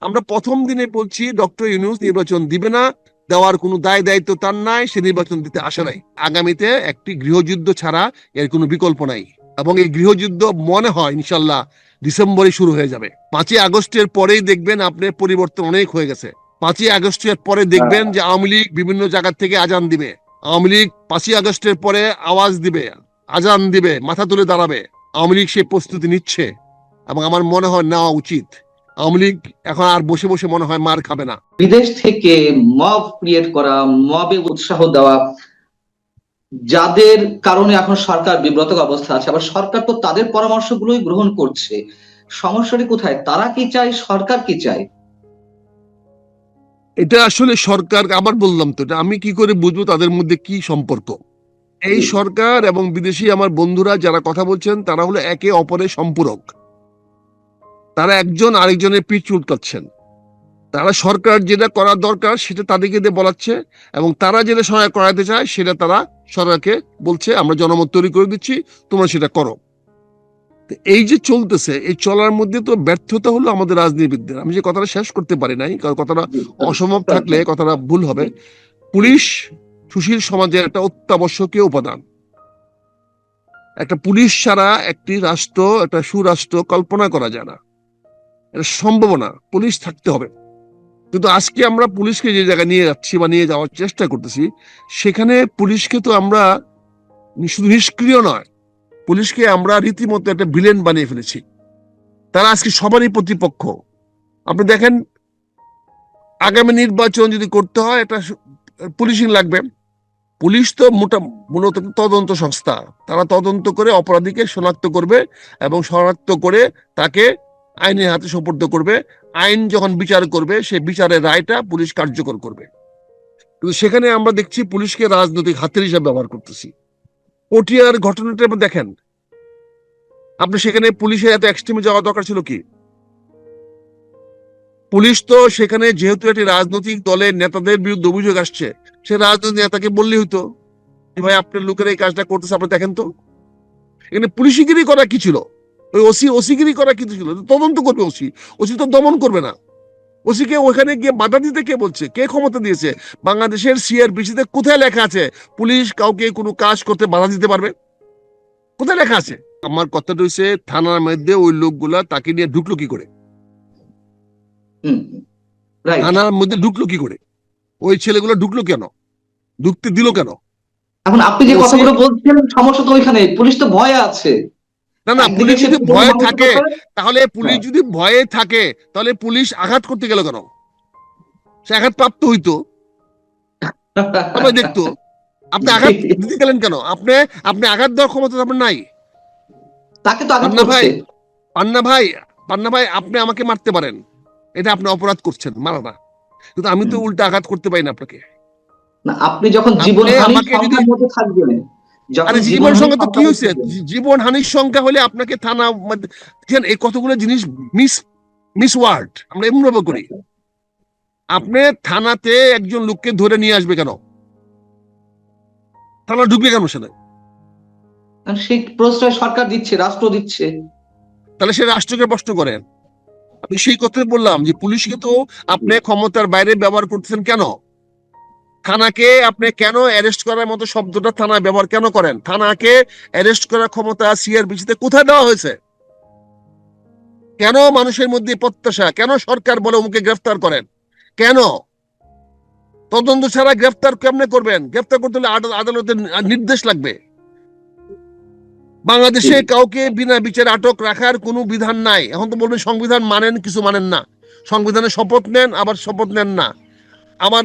আমরা প্রথম দিনে বলছি, ডক্টর ইউনুস নির্বাচন দিবে না, দেওয়ার কোনো দায় দায়িত্ব তার নাই, সে নির্বাচন দিতে আসে নাই। আগামীতে একটি গৃহযুদ্ধ ছাড়া এর কোনো বিকল্প নাই। এবং এই গৃহযুদ্ধ মনে হয়, ইনশাল্লাহ, ডিসেম্বরে শুরু হয়ে যাবে। পাঁচই আগস্টের পরেই দেখবেন আপনার পরিবর্তন অনেক হয়ে গেছে। পাঁচই আগস্টের পরে দেখবেন যে আওয়ামী লীগ বিভিন্ন জায়গা থেকে আজান দিবে। আওয়ামী লীগ পাঁচই আগস্টের পরে আওয়াজ দিবে, আজান দিবে, মাথা তুলে দাঁড়াবে। আওয়ামী লীগ সেই প্রস্তুতি নিচ্ছে এবং আমার মনে হয় নেওয়া উচিত। আওয়ামী লীগ এখন আর বসে বসে মনে হয় মার খাবে না। বিদেশ থেকে মব ক্রিয়েট করা মবে উৎসাহ দেওয়া যাদের কারণে এখন সরকার বিব্রত অবস্থা আছে আবার সরকার তো তাদের পরামর্শগুলোই গ্রহণ করছে। সমস্যাটি কোথায়? তারা কি চায় সরকার কি চায়? এটা আসলে সরকার আবার বললাম তো এটা আমি কি করে বুঝব তাদের মধ্যে কি সম্পর্ক? এই সরকার এবং বিদেশি আমার বন্ধুরা যারা কথা বলছেন তারা হলো একে অপরের সম্পূরক। তারা একজন আরেকজনের পিঠ চুলকাচ্ছেন। তারা সরকার যেটা করার দরকার সেটা তাদেরকে দিয়ে বলাচ্ছে এবং তারা যেটা সহায় করাতে চায় সেটা তারা সরকারকে বলছে, আমরা জনমত তৈরি করে দিচ্ছি, তোমরা সেটা করো। এই যে চলতেছে, এই চলার মধ্যে তো ব্যর্থতা হলো আমাদের রাজনীতিবিদদের। আমি যে কথাটা শেষ করতে পারি নাই, কারণ কথাটা অসম্ভব থাকলে কথাটা ভুল হবে। পুলিশ সুশীল সমাজের একটা অত্যাবশ্যকীয় উপাদান। একটা পুলিশ ছাড়া একটি রাষ্ট্র, একটা সুরাষ্ট্র কল্পনা করা যায় না। এটা সম্ভব না, পুলিশ থাকতে হবে। কিন্তু আজকে আমরা পুলিশকে যে জায়গায় নিয়ে যাচ্ছি বা নিয়ে যাওয়ার চেষ্টা করতেছি, সেখানে পুলিশকে তো আমরা শুধু নিষ্ক্রিয় নয়, পুলিশকে আমরা রীতিমতো একটা ভিলেন বানিয়ে ফেলেছি। তারা আজকে সবারই প্রতিপক্ষ। আপনি দেখেন, আগামী নির্বাচন যদি করতে হয় একটা পুলিশিং লাগবে। পুলিশ তো মোটা, মূলত তদন্ত সংস্থা। তারা তদন্ত করে অপরাধীকে শনাক্ত করবে এবং শনাক্ত করে তাকে আইনের হাতে সোপর্দ করবে, আইন যখন বিচার করবে, সে বিচারের রায়টা পুলিশ কার্যকর করবে। কিন্তু সেখানে আমরা দেখছি পুলিশকে রাজনৈতিক হাতের হিসাবে ব্যবহার করতেছি। পটিয়ার ঘটনাটা দেখেন। আপনি সেখানে পুলিশের এত এক্সট্রিমে যাওয়া দরকার ছিল কি? পুলিশ তো সেখানে যেহেতু একটি রাজনৈতিক দলের নেতাদের বিরুদ্ধে অভিযোগ আসছে, সে রাজনৈতিক নেতাকে বললেই হতো ভাই, আপনার লোকেরা এই কাজটা করতেছে, আপনি দেখেন তো। এখানে পুলিশিগিরি করা কি ছিল? ওই ওসি ওসিগিরি করা কি ছিল তদন্ত করবে ওসি। ওসি তো দমন করবে না। ওসিকে ওখানে গিয়ে বাধা দিতে কে বলছে? কে ক্ষমতা দিয়েছে? বাংলাদেশের সিআরপিসিতে কোথায় লেখা আছে পুলিশ কাউকে কোনো কাজ করতে বাধা দিতে পারবে? কোথায় লেখা আছে? আমার কথাটা হচ্ছে থানার মধ্যে ওই লোকগুলা তাকে নিয়ে ঢুকলো কি করে? হুম থানার মধ্যে ঢুকলো কি করে? ওই ছেলেগুলো ঢুকলো কেন? ঢুকতে দিল কেন? এখন আপনি যে কথাগুলো বলছেন সমস্যা তো ওইখানে পুলিশ তো ভয়ে আছে। না না পুলিশ যদি ভয়ে থাকে তাহলে পুলিশ হ্যাঁ। যদি ভয়ে থাকে তাহলে পুলিশ আঘাত করতে গেল কেন? সে আঘাত প্রাপ্ত হইতো দেখতো আপনি আঘাত দিতে গেলেন কেন? আপনি আপনি আঘাত দেওয়ার ক্ষমতা আপনার নাই। তাকে তো পান্না ভাই পান্না ভাই পান্না ভাই আপনি আমাকে মারতে পারেন। এটা আপনি অপরাধ করছেন মারা না। কিন্তু আমি তো উল্টা আঘাত করতে পারি না আপনাকে। না আপনি যখন জীবন আমাকে যদি- থাকবেন আরে জীবন সংখ্যা তো কি হয়েছে জীবন হানির সংখ্যা হলে আপনাকে থানা দেখেন, এই কতগুলো জিনিস মিস মিস ওয়ার্ড আমরা এমন করি। আপনি থানাতে একজন লোককে ধরে নিয়ে আসবে কেন? থানা ঢুকবে কেন সেটা? সেই প্রশ্রয় সরকার দিচ্ছে রাষ্ট্র দিচ্ছে। তাহলে সে রাষ্ট্রকে প্রশ্ন করেন আমি সেই কথাই বললাম যে পুলিশকে তো আপনি ক্ষমতার বাইরে ব্যবহার করতেছেন কেন? থানাকে আপনি কেন অ্যারেস্ট করার মতো শব্দটা থানায় ব্যবহার কেন করেন? থানাকে অ্যারেস্ট করার ক্ষমতা সিআরপিসিতে কোথায় দেওয়া হয়েছে? কেন মানুষের মধ্যে প্রত্যাশা? কেন সরকার বলে ওকে গ্রেফতার করেন? কেন? তদন্ত ছাড়া গ্রেফতার কেমনে করবেন? গ্রেফতার করতে হলে আদাল- আদালতের নির্দেশ লাগবে। বাংলাদেশে কাউকে বিনা বিচারে আটক রাখার কোনো বিধান নাই। এখন তো বলবেন সংবিধান মানেন কিছু মানেন না। সংবিধানে শপথ নেন আবার শপথ নেন না। আমার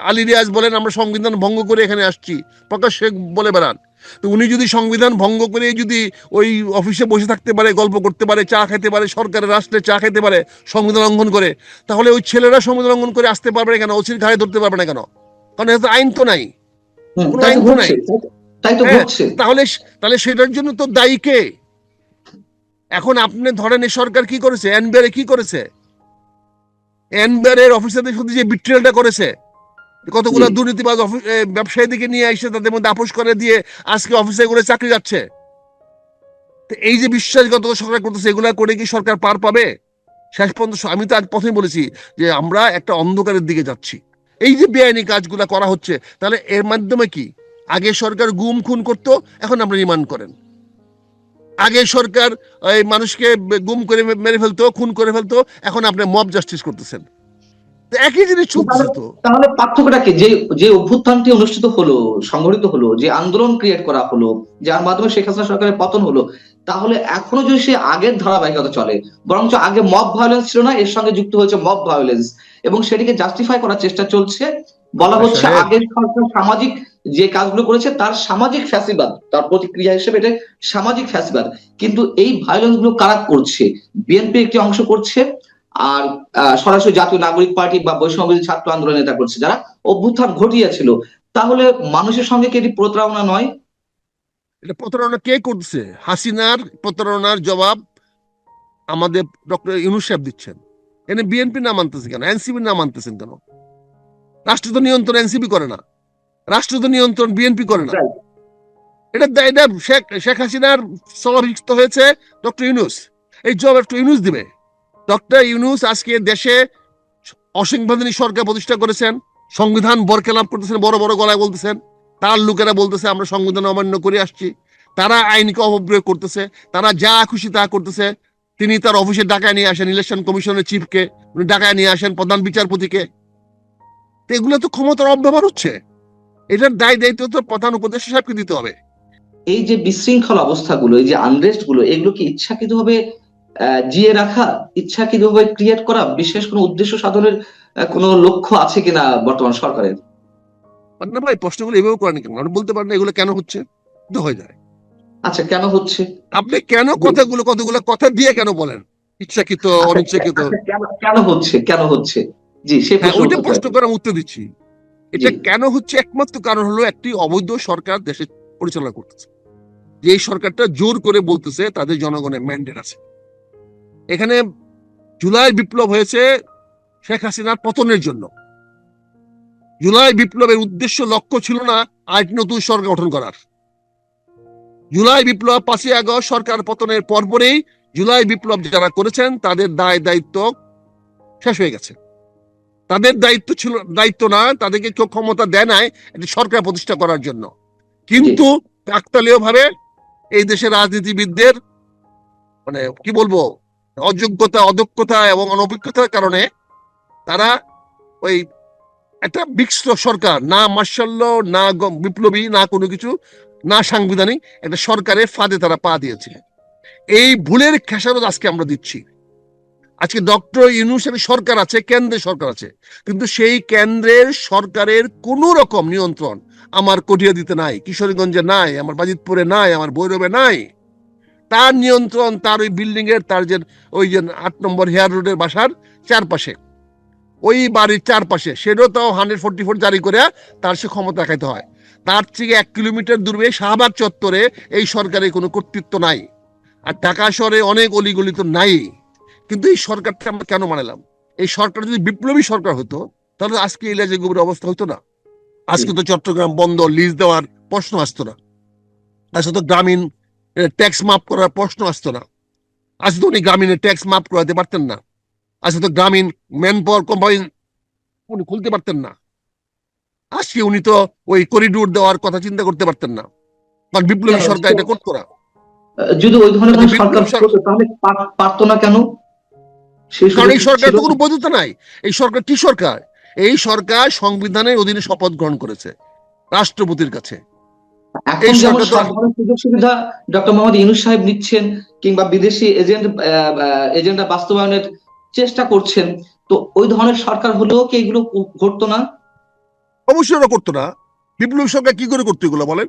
আলী রিয়াজ বলেন আমরা সংবিধান ভঙ্গ করে এখানে আসছি। প্রকাশ শেখ বলে বেড়ান। তো উনি যদি সংবিধান ভঙ্গ করে যদি ওই অফিসে বসে থাকতে পারে গল্প করতে পারে চা খেতে পারে সরকারের রাষ্ট্রে চা খেতে পারে সংবিধান লঙ্ঘন করে তাহলে ওই ছেলেরা সংবিধান লঙ্ঘন করে আসতে পারবে না কেন? ওসির ঘাড়ে ধরতে পারবে না কেন? কারণ এত আইন তো নাই। কোনো আইন তো তো হ্যাঁ, তাহলে তাহলে সেটার জন্য তো দায়ী কে? এখন আপনি ধরেন সরকার কি করেছে? এনবিআর কি করেছে? এনবিআর এর অফিসারদের সাথে যে বিট্রিয়ালটা করেছে কতগুলো দুর্নীতিবাজ ব্যবসায়ীদেরকে নিয়ে এসে তাদের মধ্যে আপোষ করে দিয়ে আজকে অফিসে করে চাকরি যাচ্ছে। তো এই যে বিশ্বাসঘাতক সরকার করতেছে এগুলা করে কি সরকার পার পাবে? শেষ পর্যন্ত আমি তো আজ প্রথমে বলেছি যে আমরা একটা অন্ধকারের দিকে যাচ্ছি। এই যে বেআইনি কাজগুলো করা হচ্ছে তাহলে এর মাধ্যমে কি? আগে সরকার গুম খুন করতো এখন আমরা রিমান্ড করেন। আগে সরকার এই মানুষকে গুম করে মেরে ফেলতো খুন করে ফেলতো এখন আপনি মব জাস্টিস করতেছেন। একই জিনিস চলতেছে তো। তাহলে পার্থক্যটা কি? যে যে অভ্যুত্থানটি অনুষ্ঠিত হলো সংগঠিত হলো যে আন্দোলন ক্রিয়েট করা হলো যার মাধ্যমে শেখ হাসিনা সরকারের পতন হলো তাহলে এখনও যদি সে আগের ধারাবাহিকতা চলে বরঞ্চ আগে মব ভায়োলেন্স ছিল না এর সঙ্গে যুক্ত হয়েছে মব ভায়োলেন্স এবং সেটিকে জাস্টিফাই করার চেষ্টা চলছে বলা হচ্ছে আগের সরকার সামাজিক যে কাজগুলো করেছে তার সামাজিক ফ্যাসিবাদ, তার প্রতিক্রিয়া হিসেবে এটা সামাজিক ফ্যাসিবাদ। কিন্তু এই ভায়োলেন্সগুলো কারা করছে? বিএনপি একটি অংশ করছে, আর সরাসরি জাতীয় নাগরিক পার্টি বা বৈষম্য ছাত্র আন্দোলন নেতা করছে। যারা অভ্যুত্থান ঘটিয়েছিল, তাহলে মানুষের সঙ্গে কি এটি প্রতারণা নয়? এটা প্রতারণা কে করছে? হাসিনার প্রতারণার জবাব আমাদের ডক্টর ইউনুস সাহেব দিচ্ছেন। এনে বিএনপি নাম আনতেছে কেন? এনসিপি নাম মানতেছেন কেন? রাষ্ট্র তো নিয়ন্ত্রণ এনসিপি করে না। রাষ্ট্র তো নিয়ন্ত্রণ বিএনপি করে না। এটা এটা শেখ শেখ হাসিনার সমাবিষ্ট হয়েছে ডক্টর ইউনুস। এই জবাব ডক্টর ইউনুস দিবে। ডক্টর ইউনুস আজকে দেশে অসাংবিধানিক সরকার প্রতিষ্ঠা করেছেন সংবিধান বরকেলাপ করতেছেন বড় বড় গলায় বলতেছেন। তার লোকেরা বলতেছে আমরা সংবিধান অমান্য করে আসছি। তারা আইনকে অপপ্রয়োগ করতেছে তারা যা খুশি তা করতেছে। তিনি তার অফিসে ডাকায় নিয়ে আসেন ইলেকশন কমিশনের চিফকে। উনি ডাকায় নিয়ে আসেন প্রধান বিচারপতিকে। তো এগুলো তো ক্ষমতার অব্যবহার হচ্ছে। এটার দায় দায়িত্ব তো প্রধান উপদেষ্টা সাহেবকে দিতে হবে। এই যে বিশৃঙ্খল অবস্থাগুলো এই যে আনরেস্টগুলো এগুলো কি ইচ্ছাকৃতভাবে জিয়ে রাখা ইচ্ছাকৃতভাবে ক্রিয়েট করা বিশেষ কোনো উদ্দেশ্য সাধনের কোনো লক্ষ্য আছে কিনা বর্তমান সরকারের? না ভাই প্রশ্নগুলো এভাবে করেন কেন? আপনি বলতে পারেন এগুলো কেন হচ্ছে? তো হয়ে যায়। আচ্ছা কেন হচ্ছে? আপনি কেন কথাগুলো কতগুলো কথা দিয়ে কেন বলেন? ইচ্ছাকৃত অনিচ্ছাকৃত। আচ্ছা, কেন কেন হচ্ছে? কেন হচ্ছে? জি সে হ্যাঁ প্রশ্ন ওইটা প্রশ্ন করে আমি উত্তর দিচ্ছি। এটা কেন হচ্ছে? একমাত্র কারণ হলো একটি অবৈধ সরকার দেশে পরিচালনা করতেছে। যে সরকারটা জোর করে বলতেছে তাদের জনগণের ম্যান্ডেট আছে। এখানে জুলাই বিপ্লব হয়েছে শেখ হাসিনার পতনের জন্য। জুলাই বিপ্লবের উদ্দেশ্য লক্ষ্য ছিল না আরেকটি নতুন সরকার গঠন করার। জুলাই বিপ্লব পাঁচই আগস্ট সরকার পতনের পরপরেই জুলাই বিপ্লব যারা করেছেন তাদের দায় দায়িত্ব শেষ হয়ে গেছে। তাদের দায়িত্ব ছিল দায়িত্ব না তাদেরকে কেউ ক্ষমতা দেয় নাই একটি সরকার প্রতিষ্ঠা করার জন্য। কিন্তু কাকতালীয় ভাবে এই দেশের রাজনীতিবিদদের মানে কি বলব অযোগ্যতা অদক্ষতা এবং অনভিজ্ঞতার কারণে তারা ওই একটা মিক্সড সরকার না মার্শাল্য না বিপ্লবী না কোনো কিছু না সাংবিধানিক একটা সরকারের ফাঁদে তারা পা দিয়েছে। এই ভুলের খেসারত আজকে আমরা দিচ্ছি। আজকে ডক্টর এর সরকার আছে, কেন্দ্রের সরকার আছে, কিন্তু সেই কেন্দ্রের সরকারের কোনো রকম নিয়ন্ত্রণ আমার কটিয়া দিতে নাই, কিশোরগঞ্জে নাই, আমার বাজিতপুরে নাই, আমার ভৈরবে নাই। তার নিয়ন্ত্রণ, তার ওই বিল্ডিং এর তার যে, ওই যে আট নম্বর হেয়ার রোডের বাসার চারপাশে। ওই বাড়ির চারপাশে, সেটাও তাও হান্ড্রেড ফোর্টি ফোর জারি করে তার সে ক্ষমতা দেখাইতে হয়। তার থেকে এক কিলোমিটার দূরে শাহবাগ চত্বরে এই সরকারের কোনো কর্তৃত্ব নাই। আর ঢাকা শহরে অনেক অলিগলি তো নাই। কিন্তু এই সরকারটা আমরা কেন মানালাম? এই সরকার যদি বিপ্লবী সরকার হতো তাহলে আজকে এই লেজে গোবরের অবস্থা হতো না। আজকে তো চট্টগ্রাম বন্ধ লিজ দেওয়ার প্রশ্ন আসতো না। আজকে তো গ্রামীণ ট্যাক্স মাফ করার প্রশ্ন আসতো না। আজকে তো উনি গ্রামীণের ট্যাক্স মাফ করাতে পারতেন না। আজকে তো গ্রামীণ ম্যান পাওয়ার কোম্পানি উনি খুলতে পারতেন না। আজকে উনি তো ওই করিডোর দেওয়ার কথা চিন্তা করতে পারতেন না। কারণ বিপ্লবী হ্যাঁ, সরকার এটা করতো না যদি ওই ধরনের সরকার তাহলে পারতো না কেন? কারণ এই সরকার তো কোনো বৈধতা নাই। এই সরকার কি সরকার? এই সরকার সংবিধানের অধীনে শপথ গ্রহণ করেছে রাষ্ট্রপতির কাছে। এই সরকার সুযোগ সুবিধা ডক্টর মোহাম্মদ ইউনুস সাহেব নিচ্ছেন কিংবা বিদেশি এজেন্ট এজেন্ডা বাস্তবায়নের চেষ্টা করছেন তো ওই ধরনের সরকার হলেও কি এগুলো ঘটতো না? অবশ্যই ওরা করতো না। বিপ্লবী সরকার কি করে করতো এগুলো বলেন?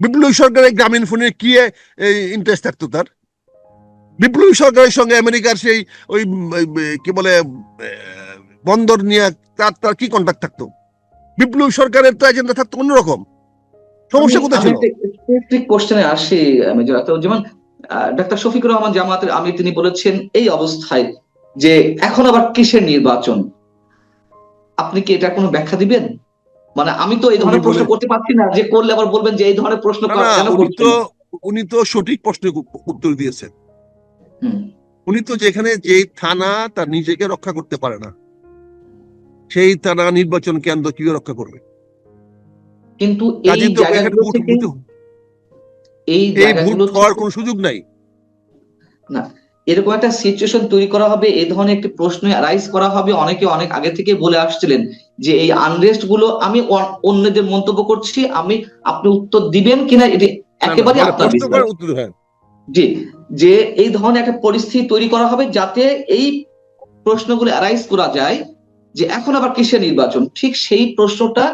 বিপ্লবী সরকারের গ্রামীণ ফোনে কি ইন্টারেস্ট থাকতো তার? বিপ্লবী সরকারের সঙ্গে আমেরিকার সেই ওই কি বলে বন্দর নিয়ে তার তার কি কন্ট্যাক্ট থাকতো? বিপ্লবী সরকারের তো এজেন্ডা থাকতো অন্যরকম। সমস্যা কোথায় ছিল? স্পেসিফিক কোশ্চেনে আসি মেজর যেমন ডাক্তার শফিকুর রহমান জামাতের আমি তিনি বলেছেন এই অবস্থায় যে এখন আবার কিসের নির্বাচন? আপনি কি এটা কোনো ব্যাখ্যা দিবেন? মানে আমি তো এই ধরনের প্রশ্ন করতে পারছি না যে করলে আবার বলবেন যে এই ধরনের প্রশ্ন উনি তো উনি তো সঠিক প্রশ্নের উত্তর দিয়েছেন। উনি তো যেখানে যেই থানা তার নিজেকে রক্ষা করতে পারে না। সেই থানা নির্বাচন কেন্দ্র কীভাবে রক্ষা করবে? কিন্তু এই হওয়ার কোনো সুযোগ নাই। এরকম একটা সিচুয়েশন তৈরি করা হবে এই ধরনের একটি প্রশ্ন রাইজ করা হবে। অনেকে অনেক আগে থেকে বলে আসছিলেন যে এই আনরেস্টগুলো আমি অন্যদের মন্তব্য করছি আমি আপনি উত্তর দিবেন কিনা এটি না, না, একেবারে মানে আপনার হ্যাঁ। জি যে এই ধরনের একটা পরিস্থিতি তৈরি করা হবে যাতে এই প্রশ্নগুলো অ্যারাইজ করা যায় যে এখন আবার কিসের নির্বাচন? ঠিক সেই প্রশ্নটা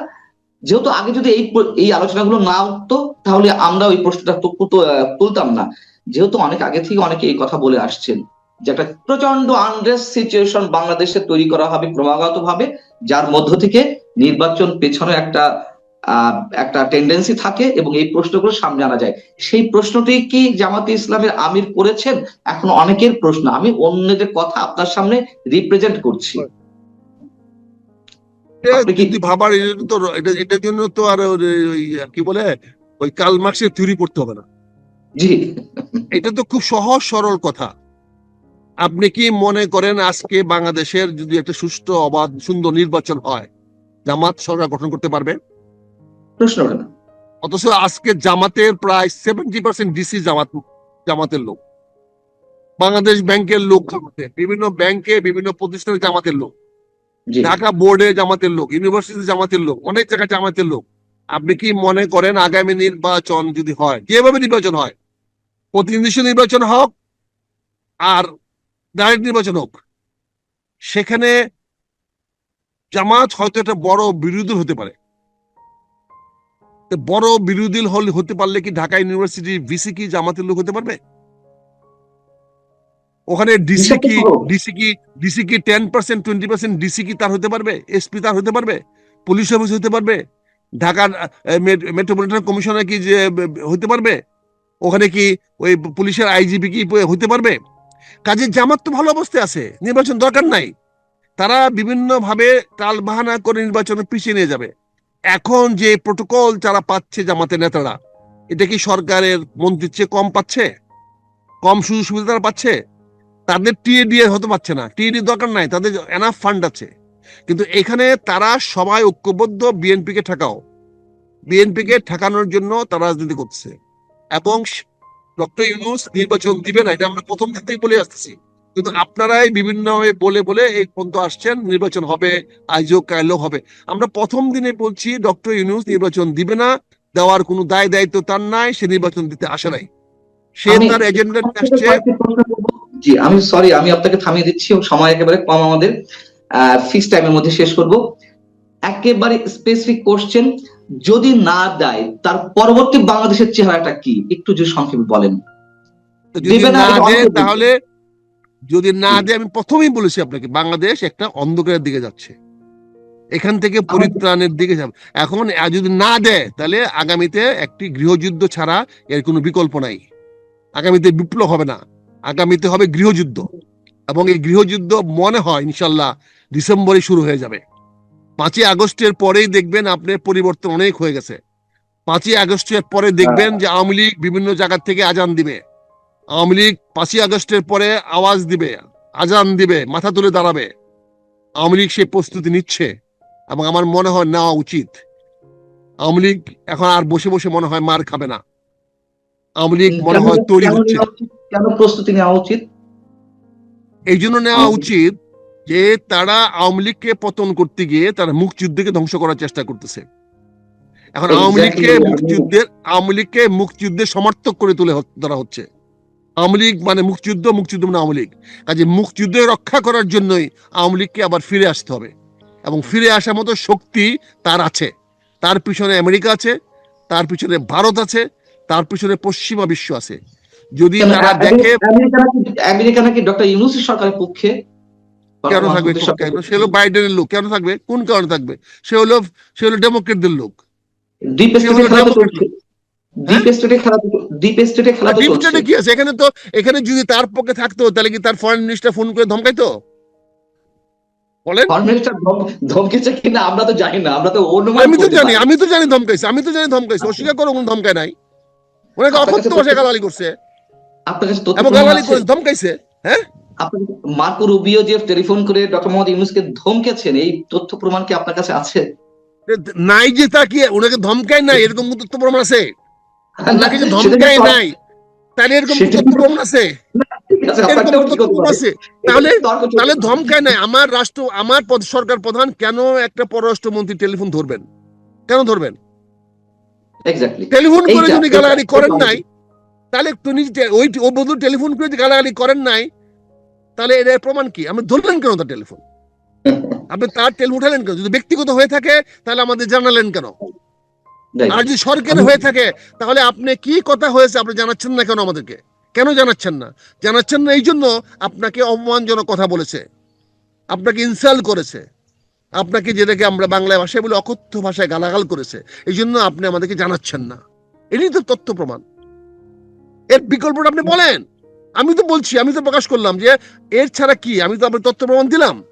যেহেতু আগে যদি এই এই আলোচনাগুলো না উঠতো, তাহলে আমরা ওই প্রশ্নটা তুলতাম না। যেহেতু অনেক আগে থেকে অনেকে এই কথা বলে আসছেন যে একটা প্রচণ্ড আনরেস্ট সিচুয়েশন বাংলাদেশে তৈরি করা হবে ক্রমাগত ভাবে যার মধ্য থেকে নির্বাচন পেছনে একটা একটা টেন্ডেন্সি থাকে এবং এই প্রশ্নগুলো সামনে আনা যায়। সেই প্রশ্নটি কি জামাতে ইসলামের আমির করেছেন? এখন অনেকের প্রশ্ন। আমি অন্যদের কথা আপনার সামনে রিপ্রেজেন্ট করছি। যদি ভাবার তো এটার জন্য তো আর কি বলে? ওই কাল মার্ক্সের থিওরি পড়তে হবে না। জি। এটা তো খুব সহজ সরল কথা। আপনি কি মনে করেন আজকে বাংলাদেশের যদি একটা সুষ্ঠু অবাধ সুন্দর নির্বাচন হয় জামাত সরকার গঠন করতে পারবে? প্রশ্ন ওঠে না। অথচ আজকে জামাতের প্রায় সেভেন্টি পার্সেন্ট ডিসি জামাত জামাতের লোক। বাংলাদেশ ব্যাংকের লোক জামাতের বিভিন্ন ব্যাংকে বিভিন্ন প্রতিষ্ঠানে জামাতের লোক। ঢাকা বোর্ডে জামাতের লোক ইউনিভার্সিটি জামাতের লোক অনেক জায়গায় জামাতের লোক। আপনি কি মনে করেন আগামী নির্বাচন যদি হয় যেভাবে নির্বাচন হয়? প্রতিনিধি নির্বাচন হোক আর ডাইরেক্ট নির্বাচন হোক সেখানে জামাত হয়তো একটা বড় বিরোধী হতে পারে। বড় বিরোধী হল হতে পারলে কি ঢাকা ইউনিভার্সিটির ভিসি কি জামাতের লোক হতে পারবে? ওখানে ডিসি কি ডিসি কি ডিসি কি ten percent twenty percent DC কি তার হতে পারবে? এসপি তার হতে পারবে? পুলিশ অফিস হতে পারবে? ঢাকার মেট্রোপলিটন কমিশনার কি যে হতে পারবে? ওখানে কি ওই পুলিশের আইজিপি কি হতে পারবে? কাজে জামাত তো ভালো অবস্থায় আছে নির্বাচন দরকার নাই। তারা বিভিন্ন ভাবে টাল বাহানা করে নির্বাচনে পিছিয়ে নিয়ে যাবে। এখন যে প্রোটোকল যারা পাচ্ছে জামাতের নেতারা, এটা কি সরকারের মন্ত্রীর চেয়ে কম পাচ্ছে? কম সুযোগ সুবিধা তারা পাচ্ছে? তাদের টিএডি হতে পারছে না। টিএডি দরকার নাই, তাদের এনাফ ফান্ড আছে। কিন্তু এখানে তারা সবাই ঐক্যবদ্ধ বিএনপি কে ঠেকাও। বিএনপি কে ঠেকানোর জন্য তারা রাজনীতি করছে। এবং ডক্টর ইউনুস নির্বাচন দিবে না, এটা আমরা প্রথম থেকেই বলে আসতেছি। কিন্তু আপনারাই বিভিন্ন বলে বলে এই পর্যন্ত আসছেন নির্বাচন হবে আইজো কাইলো হবে। আমরা প্রথম দিনে বলছি ডক্টর ইউনুস নির্বাচন দিবে না দেওয়ার কোনো দায় দায়িত্ব তার নাই সে নির্বাচন দিতে আসে নাই। সে আমি- তার এজেন্ডা আসছে। জি আমি সরি আমি আপনাকে থামিয়ে দিচ্ছি সময় একেবারে কম আমাদের। ফিক্স টাইমের মধ্যে শেষ করব। একেবারে স্পেসিফিক কোশ্চেন যদি না দেয় তার পরবর্তী বাংলাদেশের চেহারাটা কি? একটু যদি সংক্ষেপে বলেন। যদি না, না দেয় তাহলে যদি না দেয় আমি প্রথমেই বলেছি আপনাকে বাংলাদেশ একটা অন্ধকারের দিকে যাচ্ছে। এখান থেকে পরিত্রাণের দিকে যাবে। এখন যদি না দেয় তাহলে আগামীতে একটি গৃহযুদ্ধ ছাড়া এর কোনো বিকল্প নাই। আগামীতে বিপ্লব হবে না। আগামীতে হবে গৃহযুদ্ধ। এবং এই গৃহযুদ্ধ মনে হয় ইনশাল্লাহ ডিসেম্বরে শুরু হয়ে যাবে। পাঁচই আগস্টের পরেই দেখবেন আপনার পরিবর্তন অনেক হয়ে গেছে। পাঁচই আগস্টের পরে দেখবেন যে আওয়ামী লীগ বিভিন্ন জায়গা থেকে আজান দিবে। আওয়ামী লীগ পাঁচই আগস্টের পরে আওয়াজ দিবে আজান দিবে মাথা তুলে দাঁড়াবে। আওয়ামী লীগ সেই প্রস্তুতি নিচ্ছে এবং আমার মনে হয় নেওয়া উচিত। আওয়ামী লীগ এখন আর বসে বসে মনে হয় মার খাবে না। আওয়ামী লীগ মনে হয় তৈরি হচ্ছে। কেন প্রস্তুতি নেওয়া উচিত? এই জন্য নেওয়া উচিত যে তারা আওয়ামী লীগকে পতন করতে গিয়ে তারা মুক্তিযুদ্ধকে ধ্বংস করার চেষ্টা করতেছে। এখন আওয়ামী লীগকে মুক্তিযুদ্ধের আওয়ামী লীগকে মুক্তিযুদ্ধের সমর্থক করে তুলে ধরা হচ্ছে। আওয়ামী লীগ মানে মুক্তিযুদ্ধ মুক্তিযুদ্ধ মানে আওয়ামী লীগ। কাজে মুক্তিযুদ্ধ রক্ষা করার জন্যই আওয়ামী লীগকে আবার ফিরে আসতে হবে। এবং ফিরে আসার মতো শক্তি তার আছে। তার পিছনে আমেরিকা আছে তার পিছনে ভারত আছে তার পিছনে পশ্চিমা বিশ্ব আছে। যদি তারা দেখে আমেরিকা নাকি- ডক্টর ইউনুসের সরকারের পক্ষে? কেন থাকবে সে হলো বাইডেনের লোক। কেন থাকবে? কোন কারণে থাকবে? সে হলো সে হলো ডেমোক্রেটদের লোক। ডিপ স্টেটে খেলা তো Democrat চলছে ডিপ স্টেটে খেলা ডিপ স্টেটে খেলা তো ডিপ চলছে। স্টেটে কি আছে? এখানে তো এখানে যদি তার পক্ষে থাকতো তাহলে কি তার ফরেন মিনিস্টার ফোন করে ধমকাইতো? বলেন। ফরেন মিনিস্টার ধমকেছে কিনা আমরা তো জানি না আমরা তো অনুমান আমি তো জানি আমি তো জানি ধমকাইছে আমি তো জানি ধমকাইছে। অস্বীকার করো কোনো ধমকায় নাই। ওনাকে অকথ্য ভাষায় গালালি করছে। আপনার কাছে তথ্য এবং গালালি আছে? ধমকাইছে হ্যাঁ? আপনি মার্কো রুবিও যে টেলিফোন করে ডক্টর মোহাম্মদ ইউনুসকে ধমকেছেন এই তথ্য প্রমাণ কি আপনার কাছে আছে? নাই যে তা কি ওনাকে ধমকায় নাই এরকম তথ্য প্রমাণ আছে? যে সেটা ধমকায় নাই। তাহলে এরকম প্রমাণ আছে? তাহলে তাহলে ধমকায় নাই। আমার রাষ্ট্র আমার পদ- সরকার প্রধান কেন একটা পররাষ্ট্রমন্ত্রী টেলিফোন ধরবেন? কেন ধরবেন? টেলিফোন করে যদি গালাগালি করেন নাই তাহলে যে- ওই ও বন্ধু টেলিফোন করে যদি গালাগালি করেন নাই তাহলে এর প্রমাণ কি? আপনি ধরলেন কেন তার টেলিফোন? আপনি তার টেলিফোন উঠালেন কেন? যদি ব্যক্তিগত হয়ে থাকে তাহলে আমাদের জানালেন কেন. আর যদি সরকারি হয়ে থাকে তাহলে আপনি কি কথা হয়েছে আপনি জানাচ্ছেন না কেন আমাদেরকে? কেন জানাচ্ছেন না? জানাচ্ছেন না এই জন্য আপনাকে অপমানজনক কথা বলেছে। আপনাকে ইনসাল্ট করেছে। আপনাকে যেটাকে আমরা বাংলা ভাষায় বলে অকথ্য ভাষায় গালাগাল করেছে এই জন্য আপনি আমাদেরকে জানাচ্ছেন না। এটাই তো তথ্য প্রমাণ। এর বিকল্পটা আপনি বলেন। আমি তো বলছি আমি তো প্রকাশ করলাম যে এর ছাড়া কি? আমি তো আপনার তথ্য প্রমাণ দিলাম।